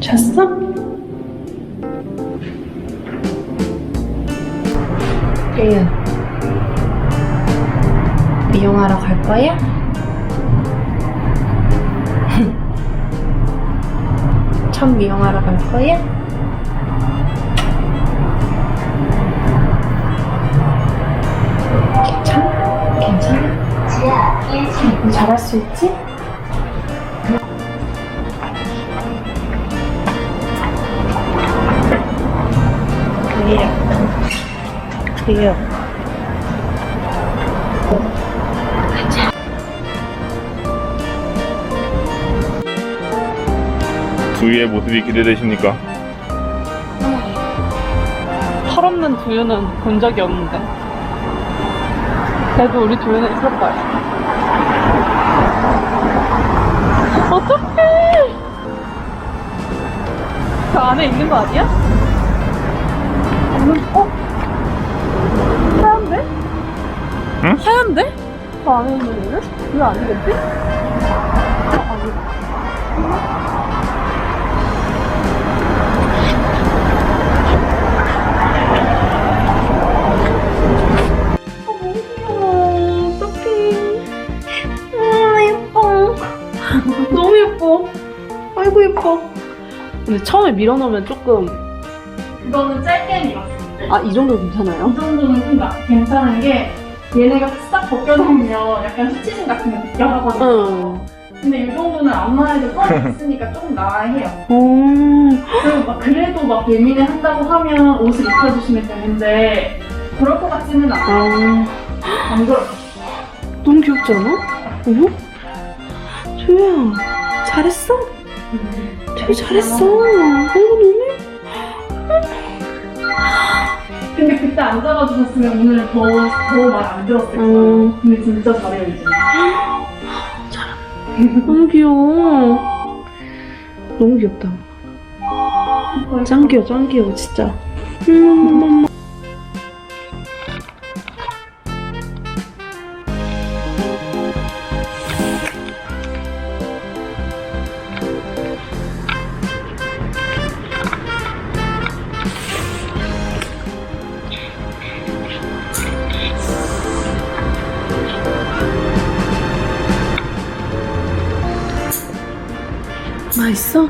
잤어? 태윤 미용하러 갈 거야? 첫 미용하러 갈 거야? 있지? 그래요. 두유의 모습이 기대되십니까? 철없는 두유는 본 적이 없는데. 그래도 우리 두유는 있을 거야. 어떡해! 그 안에 있는 거 아니야? 없는, 어? 하얀데? 응? 하얀데? 그 안에 있는 애는? 그거 아니겠지? 근데 처음에 밀어넣으면 조금, 이거는 짧게 밀었어. 아, 이 정도 괜찮아요? 이 정도는 괜찮은 게 얘네가 싹 벗겨놓으면 약간 수치심 같은 게 느껴가거든요. 응. 근데 이 정도는 안마에도 꺼내 있으니까 조금 나아해요. 오. 그리고 막 그래도 막 예민해 한다고 하면 옷을 입혀주시면 되는데 그럴 것 같지는 않아요. 아. 안 그럴 너무 귀엽지 않아? 어머? 조야 잘했어? 잘했어. 아이고 너무 예뻐 근데 그때 안 잡아주셨으면 오늘 더더 말안 들었을 거예요. 음. 근데 진짜 잘해요 이제. 너무 귀여워. 너무 귀엽다. 짱 귀여워 짱 귀여워 진짜. 음, 맛있어?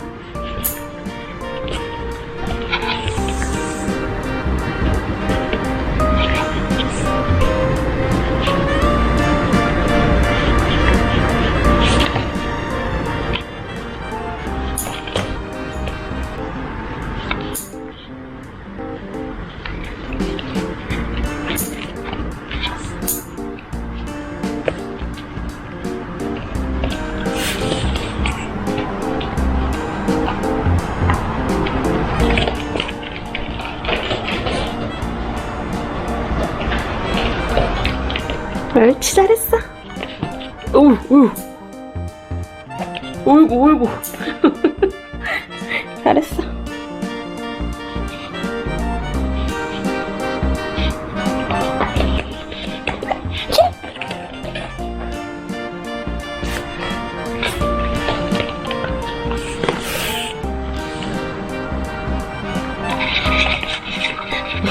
멸치 잘했어. 어우 어우. 어이구 어이구. 잘했어.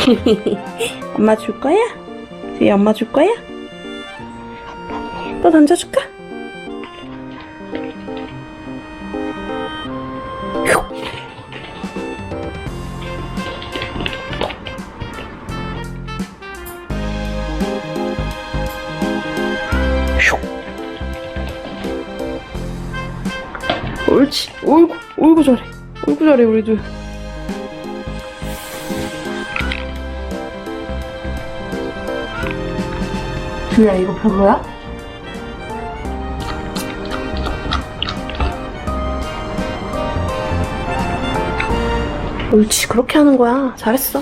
엄마 줄 거야? 뒤에 엄마 줄 거야? 또 던져줄까? 옳지. 어이구, 어이구 잘해. 어이구 잘해, 우리도. 주야, 이거 별로야? 옳지, 그렇게 하는 거야. 잘했어.